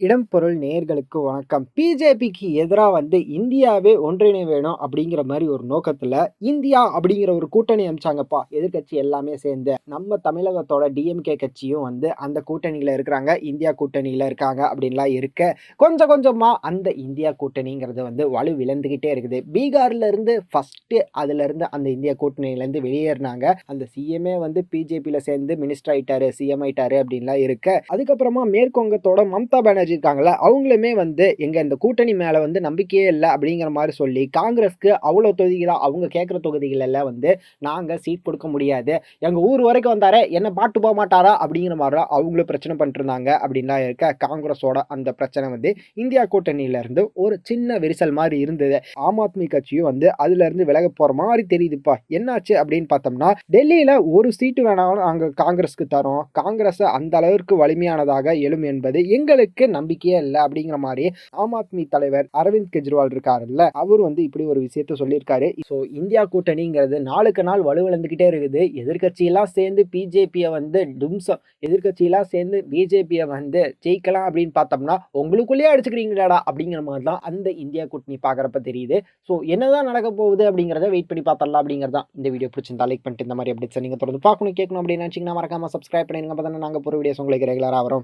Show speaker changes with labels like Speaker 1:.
Speaker 1: இடம் பொருள் நேயர்களுக்கு வணக்கம். பிஜேபிக்கு எதிராக வந்து இந்தியாவே ஒன்றிணை வேணும் அப்படிங்கிற மாதிரி ஒரு நோக்கத்தில் இந்தியா அப்படிங்கிற ஒரு கூட்டணி அமைச்சாங்கப்பா. எதிர்க்கட்சி எல்லாமே சேர்ந்து. நம்ம தமிழகத்தோட டிஎம்கே கட்சியும் வந்து அந்த கூட்டணியில் இருக்கிறாங்க. இந்தியா கூட்டணியில் இருக்காங்க அப்படின்லாம் இருக்க கொஞ்சம் கொஞ்சமாக அந்த இந்தியா கூட்டணிங்கிறது வந்து வலு விழுந்துக்கிட்டே இருக்குது. பீகார்லேருந்து ஃபஸ்ட்டு அதுலேருந்து அந்த இந்தியா கூட்டணியிலேருந்து வெளியேறினாங்க. அந்த சிஎம்ஏ வந்து பிஜேபியில் சேர்ந்து மினிஸ்டர் ஆயிட்டாரு சிஎம் ஆயிட்டாரு அப்படின்லாம் இருக்க. அதுக்கப்புறமா மேற்குவங்கத்தோட மம்தா பானர்ஜி இருக்காங்களா அவங்களுமே வந்து எங்கள் இந்த கூட்டணி மேலே வந்து நம்பிக்கையே இல்லை அப்படிங்கிற மாதிரி சொல்லி காங்கிரஸ்க்கு அவ்வளோ தொகுதிகளாக அவங்க கேட்குற தொகுதிகளெல்லாம் வந்து நாங்கள் சீட் கொடுக்க முடியாது. எங்கள் ஊர் வரைக்கும் வந்தாரே என்ன பாட்டு போக மாட்டாரா? அப்படிங்கிற மாதிரிலாம் அவங்களும் பிரச்சனை பண்ணிட்டுருந்தாங்க அப்படின்லாம் இருக்க காங்கிரஸோட அந்த பிரச்சனை வந்து இந்தியா கூட்டணியில இருந்து ஒரு சின்ன விரிசல் மாதிரி இருந்தது. ஆம் ஆத்மி கட்சியும் வந்து அதுலேருந்து விலக போகிற மாதிரி தெரியுதுப்பா. என்னாச்சு அப்படின்னு பார்த்தோம்னா டெல்லியில் ஒரு சீட்டு வேணாலும் நாங்கள் காங்கிரஸ்க்கு தரோம். காங்கிரஸ் அந்த அளவிற்கு வலிமையானதாக எழும் என்பது எங்களுக்கு நம்பிக்கையே இல்லை அப்படிங்கிற மாதிரி ஆம் ஆத்மி தலைவர் அரவிந்த் கெஜ்ரிவால் இருக்காருல்ல அவர் வந்து இப்படி ஒரு விஷயத்த சொல்லியிருக்காரு. ஸோ இந்தியா கூட்டணிங்கிறது நாளுக்கு நாள் வலுவிழந்துக்கிட்டே இருக்குது. எதிர்கட்சியெல்லாம் சேர்ந்து பிஜேபியை வந்து டும்சம் எதிர்கட்சியெல்லாம் சேர்ந்து பிஜேபியை வந்து ஜெயிக்கலாம் அப்படின்னு பார்த்தோம்னா உங்களுக்குள்ளேயே அடிச்சுக்கிறீங்களாடா அப்படிங்கிற மாதிரி தான் அந்த இந்தியா கூட்டணி பார்க்குறப்ப தெரியுது. ஸோ என்னதான் நடக்க போகுது அப்படிங்கிறத வெயிட் பண்ணி பார்த்தரலாம் அப்படிங்கிறதா இந்த வீடியோ பிடிச்சிருந்தா லைக் பண்ணிட்டு இந்த மாதிரி அப்டேட்ஸ் நீங்கள் தொடர்ந்து பார்க்கணும் கேட்கணும் அப்படின்னு நினச்சிங்கன்னா மறக்காம சப்ஸ்கிரைப் பண்ணிடுங்க. பார்த்தோன்னா நாங்கள் போகிற வீடியோஸ் உங்களுக்கு ரெகுலராக வரும்.